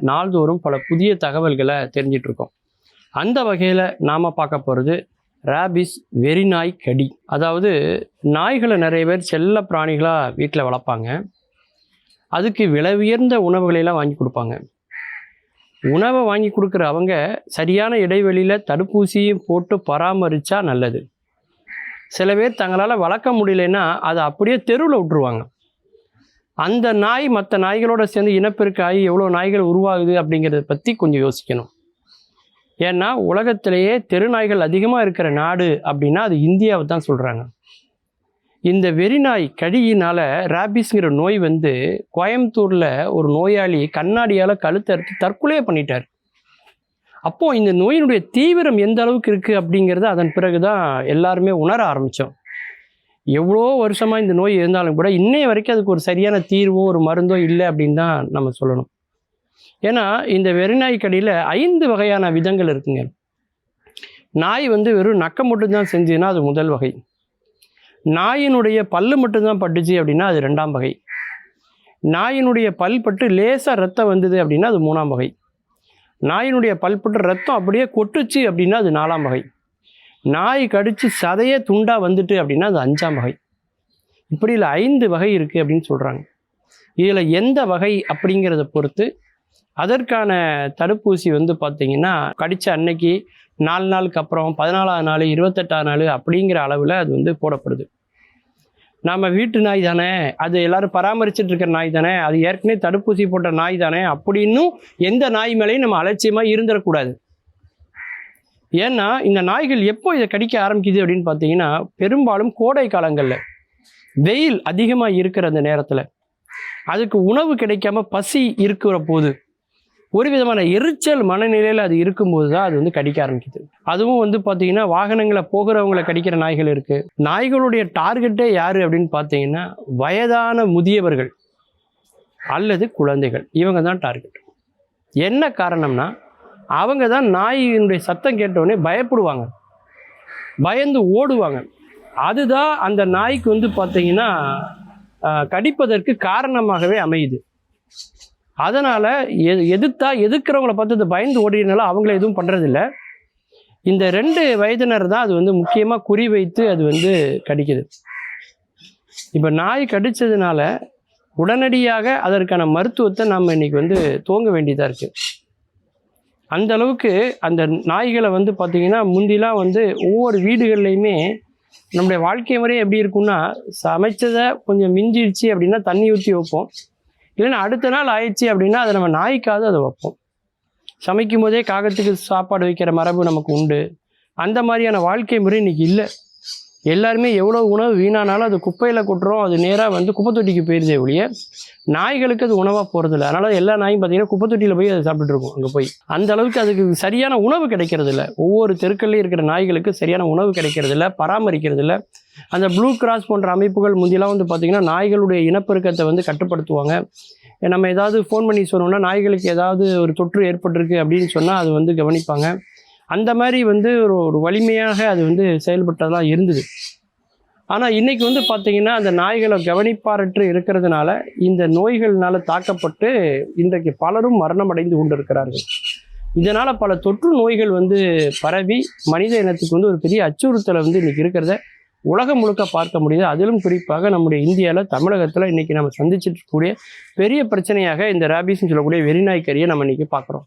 நாள்தோறும் பல புதிய தகவல்களை தெரிஞ்சிட்டு இருக்கோம் அந்த வகையில் நாம் பார்க்க போகிறது ரேபிஸ் வெறிநாய் கடி. அதாவது நாய்களை நிறைய பேர் செல்ல பிராணிகளாக வீட்டில் வளர்ப்பாங்க. அதுக்கு விலை உயர்ந்த உணவுகளை எல்லாம் வாங்கி கொடுப்பாங்க. உணவை வாங்கி கொடுக்குற அவங்க சரியான இடைவெளியில் தடுப்பூசியும் போட்டு பராமரித்தா நல்லது. சில பேர் தங்களால் வளர்க்க முடியலன்னா அதை அப்படியே தெருவில் விட்டுருவாங்க. அந்த நாய் மற்ற நாய்களோட சேர்ந்து இனப்பெருக்காகி எவ்வளோ நாய்கள் உருவாகுது அப்படிங்கிறத பற்றி கொஞ்சம் யோசிக்கணும். ஏன்னா உலகத்திலேயே தெருநாய்கள் அதிகமாக இருக்கிற நாடு அப்படின்னா அது இந்தியாவை தான் சொல்கிறாங்க இந்த வெறிநாய் கழியினால் ரேபிஸ்ங்கிற நோய் வந்து கோயம்புத்தூரில் ஒரு நோயாளி கண்ணாடியால் கழுத்தை அறுத்து தற்கொலையே பண்ணிட்டார். அப்போது இந்த நோயினுடைய தீவிரம் எந்த அளவுக்கு இருக்குது அப்படிங்கிறத அதன் பிறகு தான் எல்லாருமே உணர ஆரம்பித்தோம் எவ்வளோ வருஷமாக இந்த நோய் இருந்தாலும் கூட இன்னைய வரைக்கும் அதுக்கு ஒரு சரியான தீர்வோ ஒரு மருந்தோ இல்லை அப்படின்னு தான் நம்ம சொல்லணும். ஏன்னா இந்த வெறிநாய் கடியில் ஐந்து வகையான விதங்கள் இருக்குங்க. நாய் வந்து வெறும் நக்கம் மட்டும்தான் செஞ்சுதுன்னா அது முதல் வகை. நாயினுடைய பல்லு மட்டும்தான் பட்டுச்சு அப்படின்னா அது ரெண்டாம் வகை. நாயினுடைய பல் பட்டு லேசாக ரத்தம் வந்தது அப்படின்னா அது மூணாம் வகை. நாயினுடைய பல் பட்டு ரத்தம் அப்படியே கொட்டுச்சு அப்படின்னா அது நாலாம் வகை. நாய் கடித்து சதையே துண்டாக வந்துட்டு அப்படின்னா அது அஞ்சாம் வகை. இப்படி இல்லை ஐந்து வகை இருக்குது அப்படின்னு சொல்கிறாங்க இதில் எந்த வகை அப்படிங்கிறத பொறுத்து அதற்கான தடுப்பூசி வந்து பார்த்தீங்கன்னா கடித்த அன்னைக்கு நாலு நாளுக்கு அப்புறம் பதினாலாவது நாள் இருபத்தெட்டாவது நாள் அப்படிங்கிற அளவில் அது வந்து போடப்படுது. நம்ம வீட்டு நாய் தானே அது எல்லாரும் பராமரிச்சுட்டு இருக்கிற நாய் தானே அது ஏற்கனவே தடுப்பூசி போட்ட நாய் தானே அப்படின்னும் எந்த நாய் மேலேயும் நம்ம அலட்சியமாக இருந்துடக்கூடாது. ஏன்னா இந்த நாய்கள் எப்போ இதை கடிக்க ஆரம்பிக்குது அப்படின்னு பார்த்தீங்கன்னா பெரும்பாலும் கோடை காலங்களில். வெயில் அதிகமாக இருக்கிற அந்த நேரத்தில். அதுக்கு உணவு கிடைக்காம பசி இருக்கிற போது ஒரு விதமான எரிச்சல் மனநிலையில் அது இருக்கும்போது தான் அது வந்து கடிக்க ஆரம்பிக்குது. அதுவும் வந்து பார்த்தீங்கன்னா வாகனங்களை போகிறவங்களை கடிக்கிற நாய்கள் இருக்குது நாய்களுடைய டார்கெட்டே யார் அப்படின்னு பார்த்தீங்கன்னா வயதான முதியவர்கள் அல்லது குழந்தைகள். இவங்க தான் டார்கெட். என்ன காரணம்னா அவங்க தான் நாயினுடைய சத்தம் கேட்டவுடனே பயப்படுவாங்க. பயந்து ஓடுவாங்க. அதுதான் அந்த நாய்க்கு வந்து பார்த்தீங்கன்னா கடிப்பதற்கு காரணமாகவே அமையுது. அதனால் எது எதிர்த்தா எதிர்க்கிறவங்கள பார்த்து அது பயந்து ஓடினால அவங்கள எதுவும் பண்ணுறதில்ல இந்த ரெண்டு வயதினர் தான் அது வந்து முக்கியமாக குறி வைத்து அது வந்து கடிக்குது. இப்போ நாய் கடித்ததுனால உடனடியாக அதற்கான மருத்துவத்தை நாம் இன்றைக்கி வந்து துவங்க வேண்டியதாக இருக்குது அந்த அளவுக்கு அந்த நாய்களை வந்து பார்த்திங்கன்னா முந்திலாம் வந்து ஒவ்வொரு வீடுகள்லையுமே நம்முடைய வாழ்க்கை முறை எப்படி இருக்கும்னா சமைச்சதை கொஞ்சம் மிஞ்சிடுச்சு அப்படின்னா தண்ணி ஊற்றி வைப்போம். இல்லைன்னா அடுத்த நாள் ஆயிடுச்சு அப்படின்னா அதை நம்ம நாய்க்காவது அதை வைப்போம். சமைக்கும் போதே காகத்துக்கு சாப்பாடு வைக்கிற மரபு நமக்கு உண்டு. அந்த மாதிரியான வாழ்க்கை முறை இன்றைக்கி இல்லை. எல்லாருமே எவ்வளோ உணவு வீணானாலும் அது குப்பையில் கொட்டுறோம். அது நேராக வந்து குப்பை தொட்டிக்கு போயிருதே ஒழிய நாய்களுக்கு அது உணவாக போகிறதில்ல அதனால் எல்லா நாயும் பார்த்தீங்கன்னா குப்பை தொட்டியில் போய் அதை சாப்பிட்டுருக்கும் அங்கே போய். அந்த அளவுக்கு அதுக்கு சரியான உணவு கிடைக்கிறதில்ல. ஒவ்வொரு தெருக்கள்லேயும் இருக்கிற நாய்களுக்கு சரியான உணவு கிடைக்கிறது பராமரிக்கிறதில்ல. பராமரிக்கிறது அந்த ப்ளூ கிராஸ் போன்ற அமைப்புகள் முந்தியெல்லாம் வந்து பார்த்திங்கன்னா நாய்களுடைய இனப்பெருக்கத்தை வந்து கட்டுப்படுத்துவாங்க. நம்ம ஏதாவது ஃபோன் பண்ணி சொன்னோம்னா நாய்களுக்கு ஏதாவது ஒரு தொற்று ஏற்பட்டிருக்கு அப்படின்னு சொன்னால் அது வந்து கவனிப்பாங்க. அந்த மாதிரி வந்து ஒரு ஒரு வலிமையாக அது வந்து செயல்பட்டதாக இருந்தது. ஆனால் இன்றைக்கி வந்து பார்த்திங்கன்னா அந்த நாய்களை கவனிப்பாரற்று இருக்கிறதுனால இந்த நோய்கள்னால் தாக்கப்பட்டு இன்றைக்கு பலரும் மரணம் அடைந்து கொண்டிருக்கிறார்கள். இதனால் பல தொற்று நோய்கள் வந்து பரவி மனித இனத்துக்கு வந்து ஒரு பெரிய அச்சுறுத்தலை வந்து இன்றைக்கி இருக்கிறத உலகம் முழுக்க பார்க்க முடியுது. அதிலும் குறிப்பாக நம்முடைய இந்தியாவில் தமிழகத்தில் இன்றைக்கி நம்ம சந்திச்சிட்டு இருக்கக்கூடிய பெரிய பிரச்சனையாக இந்த ரேபிஸ்ன்னு சொல்லக்கூடிய வெறிநாய்க்கறியை நம்ம இன்றைக்கி பார்க்குறோம்.